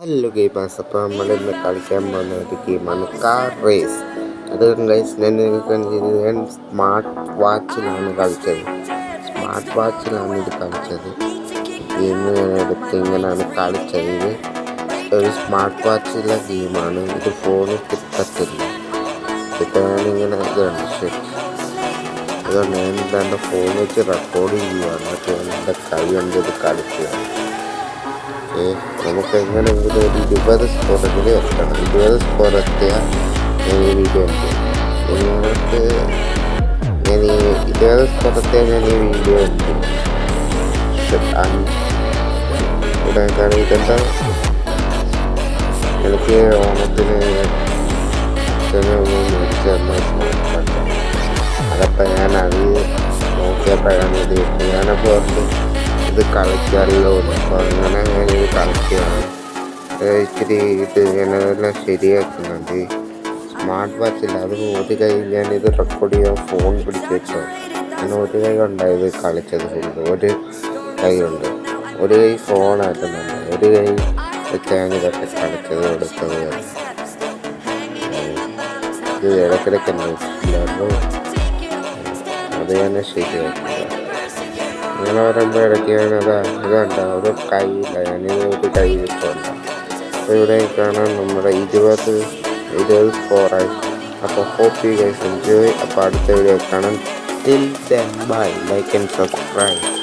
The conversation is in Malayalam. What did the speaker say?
ഹലോ ഗെയിമേഴ്സ് അപ്പോൾ നമ്മൾ ഇന്ന് കളിക്കാൻ പോകുന്ന ഒരു ഗെയിമാണ് കാർ റേസ് അത് ഗൈസ് ഞാൻ നിങ്ങൾക്ക് ഞാൻ സ്മാർട്ട് വാച്ചിലാണ് കളിച്ചത് സ്മാർട്ട് വാച്ചിലാണ് ഇത് കളിച്ചത് ഗെയിം എടുത്ത് ഇങ്ങനെയാണ് കളിച്ചത് ഇത് ഒരു സ്മാർട്ട് വാച്ചിലെ ഗെയിമാണ് ഇത് ഫോണിൽ കിട്ടത്തില്ല കിട്ടാനിങ്ങനെ ഇതുണ്ട് ശരി അതുകൊണ്ട് ഞാൻ എന്റെ ഫോൺ വെച്ച് റെക്കോർഡ് ചെയ്യുകയാണ് അപ്പോൾ എന്റെ കൈ കൊണ്ട് ഇത് കളിക്കുകയാണ് ഏ, നമുക്ക് എങ്ങനെയെങ്കിലും ഒരു ഇരുപത് സ്കോറെങ്കിൽ വെക്കണം ഇരുപത് സ്കോർ എത്തിയാൽ ഞാൻ ഈ വീഡിയോ ഉണ്ട് നിങ്ങൾക്ക് ഞാൻ ഈ ഇരുപത് സ്കോർ എത്തിയാൽ ഞാൻ ഈ വീഡിയോ ഉണ്ട് ഇവിടെ കാരണം ഇതെന്താ എനിക്ക് ഓണത്തിന് അച്ഛനെ ഒന്ന് മേടിച്ച് തന്ന സ്മാർട്ട് അതപ്പോൾ ഞാൻ അത് നോക്കിയപ്പോഴാണ് ഇത് കിട്ടി ഞാനപ്പോൾ ഓർത്ത് ഇത് കളിക്കാമല്ലോ എന്ന്. അപ്പോൾ അങ്ങനെ ഏ, ഇച്ചിരി ഇത് ഞാനെല്ലാം ശരിയാക്കുന്നുണ്ട്. സ്മാർട്ട് വാച്ചിൽ അത് ഒരു കൈ ഞാനിത് റെക്കോർഡ് ചെയ്യാൻ ഫോൺ പിടിച്ച് വെച്ചോ. ഞാൻ ഒരു കൈ ഉണ്ടായത് കളിച്ചത് ഫുള്ള്. ഒരു കൈ ഉണ്ട്. ഒരു കൈ ഫോണാക്കുന്നുണ്ട് ഒരു കൈ വെച്ചാണ് ഇതൊക്കെ കളിച്ചത് എടുത്തത്. ഇത് ഇടക്കിടക്ക് അത് ഞാൻ ശരിയാക്കുക അങ്ങനെ വരുമ്പോൾ ഇടയ്ക്കാണ് അത് ഇതുണ്ട്. ഒരു കൈയില്ല ഞാനിത് കൈ വെച്ചുണ്ട് അപ്പോൾ ഇവിടെ കാണാൻ നമ്മുടെ ഇരുപത് ഇരുപത് സ്കോറായി അപ്പോൾ ഹോപ്പ് യു ഗൈസ് എൻജോയ് അപ്പോൾ അടുത്ത വീഡിയോ കാണാൻ till then bye like and subscribe